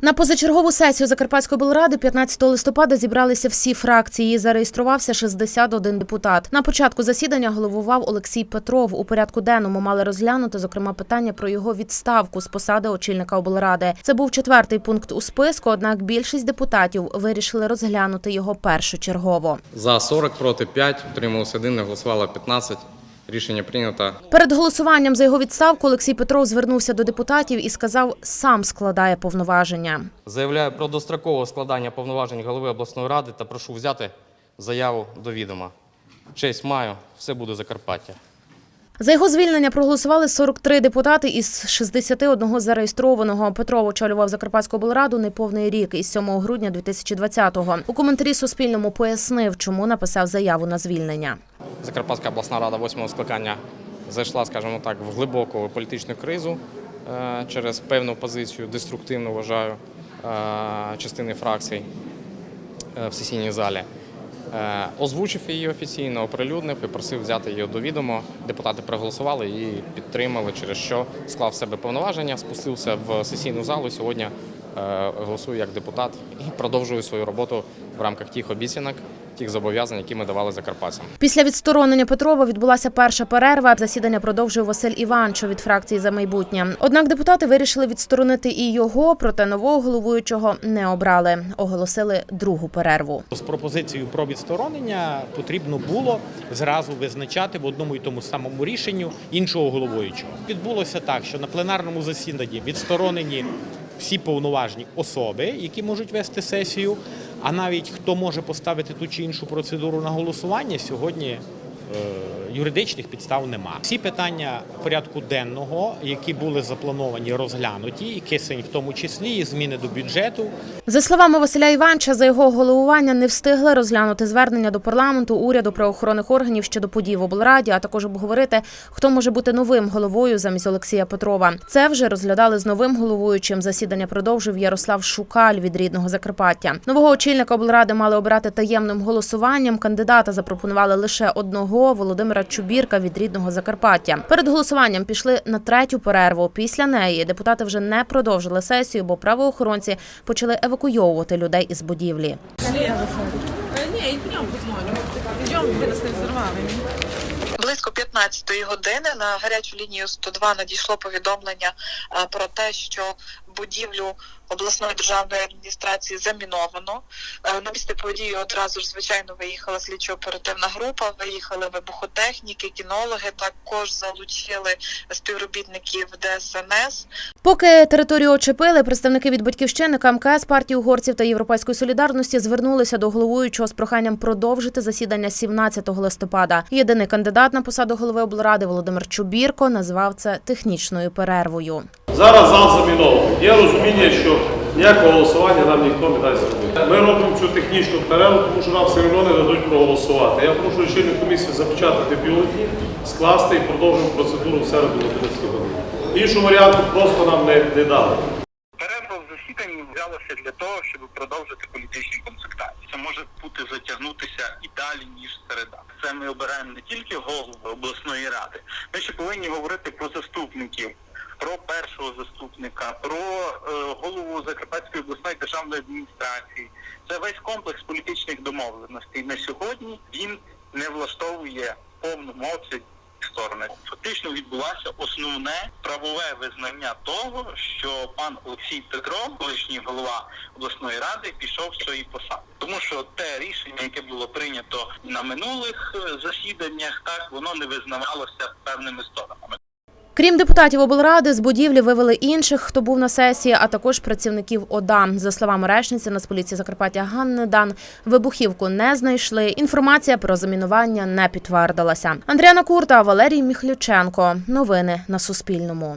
На позачергову сесію Закарпатської облради 15 листопада зібралися всі фракції. Зареєструвався 61 депутат. На початку засідання головував Олексій Петров. У порядку денному мали розглянути, зокрема, питання про його відставку з посади очільника облради. Це був четвертий пункт у списку. Однак більшість депутатів вирішили розглянути його першочергово. За 40 проти 5, утрималося 1, не голосувало 15. Рішення прийнято. Перед голосуванням за його відставку Олексій Петров звернувся до депутатів і сказав, сам складає повноваження. Заявляю про дострокове складання повноважень голови обласної ради та прошу взяти заяву до відома. Честь маю, все буде Закарпаття. За його звільнення проголосували 43 депутати із 61 зареєстрованого. Петров очолював Закарпатську облраду неповний рік із 7 грудня 2020-го. У коментарі Суспільному пояснив, чому написав заяву на звільнення. Закарпатська обласна рада 8 скликання зайшла, скажімо так, в глибоку політичну кризу е, через певну позицію, деструктивну вважаю, е, частини фракцій е, в сесійній залі. Озвучив її офіційно, оприлюднив і просив взяти її до відома. Депутати проголосували і підтримали, через що склав в себе повноваження, спустився в сесійну залу. Сьогодні голосую як депутат і продовжую свою роботу в рамках тих обіцянок, тих зобов'язань, які ми давали закарпатцям. Після відсторонення Петрова відбулася перша перерва. Засідання продовжив Василь Іванчо від фракції за майбутнє. Однак депутати вирішили відсторонити і його, проте нового головуючого не обрали. Оголосили другу перерву. З пропозицією про відсторонення потрібно було зразу визначати в одному і тому самому рішенню іншого головуючого. Відбулося так, що на пленарному засіданні відсторонені всі повноважні особи, які можуть вести сесію. А навіть хто може поставити ту чи іншу процедуру на голосування, сьогодні юридичних підстав нема. Всі питання порядку денного, які були заплановані, розглянуті, і кисень в тому числі, і зміни до бюджету, За словами Василя Іванча, за його головування не встигли розглянути звернення до парламенту, уряду, правоохоронних органів щодо подій в облраді, а також обговорити, хто може бути новим головою замість Олексія Петрова. Це вже розглядали з новим головуючим. Засідання продовжив Ярослав Шукаль від рідного Закарпаття. Нового очільника облради мали обирати таємним голосуванням. Кандидата запропонували лише одного Володимира Чубірка від рідного Закарпаття. Перед голосуванням пішли на третю перерву. Після неї депутати вже не продовжили сесію, бо правоохоронці почали евакуйовувати людей із будівлі. Ні. Близько 15-ї години на гарячу лінію 102 надійшло повідомлення е, про те, що будівлю обласної державної адміністрації заміновано. Е, На місце події одразу ж звичайно виїхала слідчо-оперативна група, виїхали вибухотехніки, кінологи. Також залучили співробітників ДСНС. Поки територію очепили, представники від батьківщини КМКС, партії угорців та Європейської солідарності звернулися до головуючого з проханням продовжити засідання 17 листопада. Єдиний кандидат на посаду голови облради Володимир Чубірко назвав це технічною перервою. Зараз зал замінований. Є розуміння, що ніякого голосування нам ніхто не дасть зробити. Ми робимо цю технічну перерву, тому що нам все одно не дадуть проголосувати. Я прошу лічильну комісію запечатати бюлетні, скласти і продовжимо процедуру в середу на 30 годин. Іншого варіанту просто нам не, не дали. Перерва в засіданні взялася для того, щоб продовжити політичні консультації. Це може бути затягнутися і далі ніж середа. Це ми обираємо не тільки голову обласної ради. Ми ще повинні говорити про заступників, про першого заступника, про е, голову Закарпатської обласної державної адміністрації. Це весь комплекс політичних домовленостей. На сьогодні він не влаштовує в повному сторони. Фактично відбулося основне правове визнання того, що пан Олексій Петров, колишній голова обласної ради, пішов з цієї посади. Тому що те рішення, яке було прийнято на минулих е, засіданнях, так воно не визнавалося певними сторонами. Крім депутатів облради, з будівлі вивели інших, хто був на сесії, а також працівників ОДА. За словами речниці Нацполіції Закарпаття Ганни Дан, вибухівку не знайшли. Інформація про замінування не підтвердилася. Андріана Курта, Валерій Міхлюченко. Новини на Суспільному.